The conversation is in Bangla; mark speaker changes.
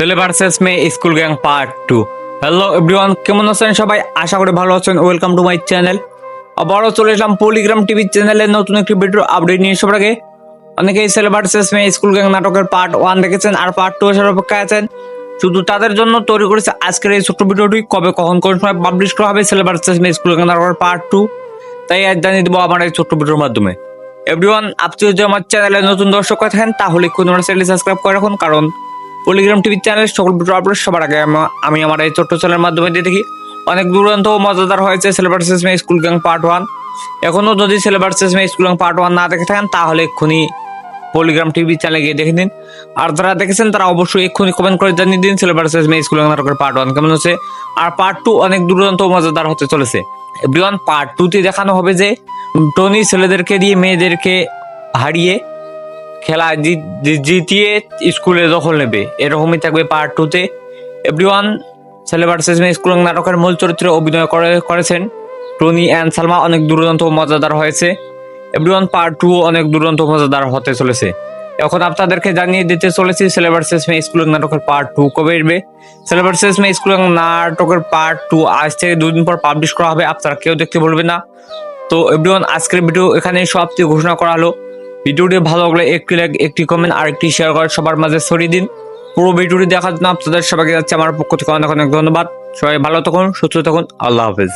Speaker 1: ছেলে ভার্সেস মেয়ে school gang part two hello everyone কেমন আছেন সবাই? আশা করি ভালো আছেন। ওয়েলকাম টু মাই চ্যানেল আবারও চলে এলাম পলিগ্রাম টিভি চ্যানেলের নতুন একটি ভিডিও আপডেট নিয়ে সবার আগে। অনেকেই ছেলে ভার্সেস মেয়ে স্কুল গ্যাং নাটকের পার্ট ওয়ান দেখেছেন আর পার্ট টু আসার অপেক্ষায় আছেন। শুধু তাদের জন্য তৈরি করেছে আজকের এই ছোট্ট ভিডিওটি কবে, কখন, কোন সময় পাবলিশ করা হবে ছেলে ভার্সেস মেয়ে স্কুল গ্যাং নাটকের পার্ট টু তাই আজ জানিয়ে দেবো আমার এই ছোট্ট ভিডিওর মাধ্যমে। এভরিওয়ান আপনি যদি আমার চ্যানেলে নতুন দর্শক থাকেন, তাহলে কোন চ্যানেল সাবস্ক্রাইব করে রাখুন, কারণ পলিগ্রাম টিভি চ্যানেলের সকল আপলোড সবার আগে আমি আমার এই ছোট্ট চ্যানেলের মাধ্যমে দিয়ে দেখি। অনেক দুরন্ত ও মজাদার হয়েছে সিলেবাস মে স্কুল গ্যাং পার্ট ওয়ান এখনও যদি সিলেবাস মে স্কুল গ্যাং পার্ট ওয়ান না দেখে থাকেন, তাহলে এক্ষুনি পলিগ্রাম টিভি চ্যানেলে গিয়ে দেখে নিন। আর যারা দেখেছেন, তারা অবশ্যই এক্ষুনি কমেন্ট করে জানিয়ে দিন সিলেবাস মে স্কুল গ্যাং নাটকের পার্ট ওয়ান কেমন হচ্ছে। আর পার্ট টু অনেক দুরন্ত ও মজাদার হতে চলেছে। এভরিওয়ান পার্ট টুতে দেখানো হবে যে টনি ছেলেদেরকে দিয়ে মেয়েদেরকে হারিয়ে খেলা জিতিয়ে স্কুলে দখল নেবে। এরকমই থাকবে পার্ট টুতে এভরিওয়ান ছেলে ভার্সেস মেয়ে স্কুল নাটকের মূল চরিত্রে অভিনয় করে, করেছেন। টনি অ্যান্ড সালমা অনেক দুরন্ত মজাদার হয়েছে। এভরিওয়ান পার্ট টু অনেক দুরন্ত মজাদার হতে চলেছে। এখন আপনাদেরকে জানিয়ে দিতে চলেছি ছেলে ভার্সেস মেয়ে স্কুল নাটকের পার্ট টু কবে এসবে। ছেলে ভার্সেস মেয়ে স্কুল নাটকের পার্ট টু আজ থেকে দুদিন পর পাবলিশ করা হবে। আপনারা কেউ দেখতে বলবেন না। তো এভরিওয়ান আজকের ভিডিও এখানে সমাপ্তি ঘোষণা করা হলো। ভিডিওটি ভালো লাগলে একটি লাইক একটি কমেন্ট আর একটি শেয়ার করে সবার মাঝে ছড়িয়ে দিন। পুরো ভিডিওটি দেখার জন্য আপনাদের সবাইকে যাচ্ছে আমার পক্ষ থেকে অনেক অনেক ধন্যবাদ। সবাই ভালো থাকুন, সুস্থ থাকুন, আল্লাহ হাফেজ।